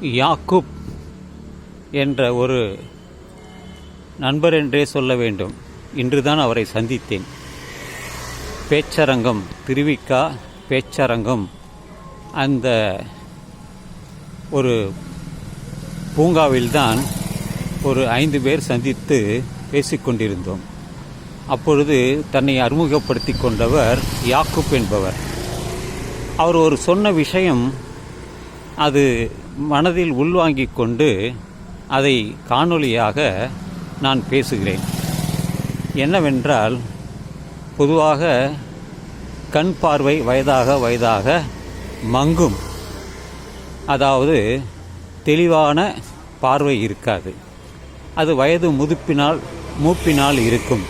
யாக்குப் என்ற ஒரு நண்பர் என்றே சொல்ல வேண்டும். இன்றுதான் அவரை சந்தித்தேன். பேச்சரங்கம் திருவிக்கா பேச்சரங்கம் அந்த ஒரு பூங்காவில்தான் ஒரு ஐந்து பேர் சந்தித்து பேசிக்கொண்டிருந்தோம் அப்பொழுது தன்னை அறிமுகப்படுத்தி கொண்டவர் யாக்குப் என்பவர். அவர் ஒரு சொன்ன விஷயம் அது மனதில் உள்வாங்கி கொண்டு அதை காணொளியாக நான் பேசுகிறேன். என்னவென்றால் பொதுவாக கண் பார்வை வயதாக வயதாக மங்கும். அதாவது தெளிவான பார்வை இருக்காது. அது வயது முதுப்பினால் மூப்பினால் இருக்கும்.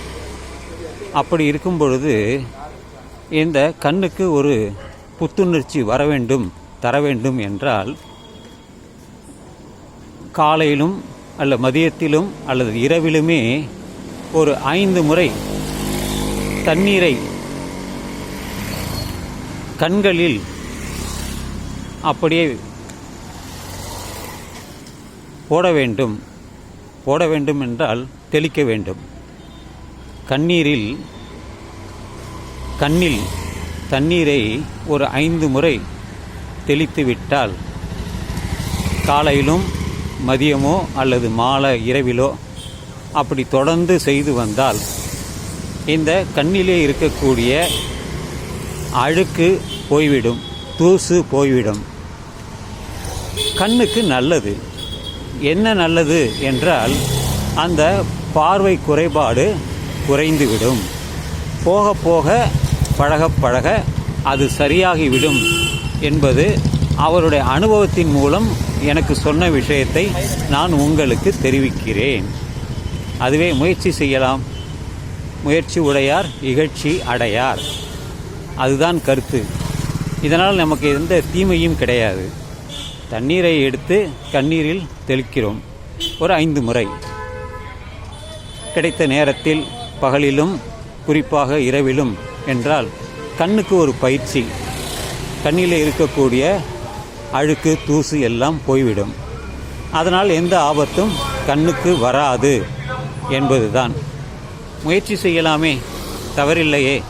அப்படி இருக்கும் பொழுது இந்த கண்ணுக்கு ஒரு புத்துணர்ச்சி வர வேண்டும் தர வேண்டும் என்றால் காலையிலும் அல்ல மதியத்திலும் அல்லது இரவிலுமே ஒரு ஐந்து முறை தண்ணீரை கண்களில் அப்படியே போட வேண்டும். போட வேண்டும் என்றால் தெளிக்க வேண்டும். கண்ணீரில் கண்ணில் தண்ணீரை ஒரு ஐந்து முறை தெளித்து விட்டால் காலையிலும் மதியமோ அல்லது மாலை இரவிலோ அப்படி தொடர்ந்து செய்து வந்தால் இந்த கண்ணிலே இருக்கக்கூடிய அழுக்கு போய்விடும் தூசு போய்விடும். கண்ணுக்கு நல்லது. என்ன நல்லது என்றால் அந்த பார்வை குறைபாடு குறைந்துவிடும். போக போக பழக பழக அது சரியாகிவிடும். என்பது அவருடைய அனுபவத்தின் மூலம் எனக்கு சொன்ன விஷயத்தை நான் உங்களுக்கு தெரிவிக்கிறேன். அதுவே முயற்சி செய்யலாம். முயற்சி உடையார் இகழ்ச்சி அடையார். அதுதான் கருத்து. இதனால் நமக்கு எந்த தீமையும் கிடையாது. தண்ணீரை எடுத்து கண்ணீரில் தெளிக்கிறோம். ஒரு ஐந்து முறை. கிடைத்த நேரத்தில் பகலிலும் குறிப்பாக இரவிலும் என்றால் கண்ணுக்கு ஒரு பயிற்சி. கண்ணியில் இருக்கக்கூடிய அழுக்கு தூசு எல்லாம் போய்விடும். அதனால் எந்த ஆபத்தும் கண்ணுக்கு வராது என்பதுதான். முயற்சி செய்யலாமே தவறில்லையே.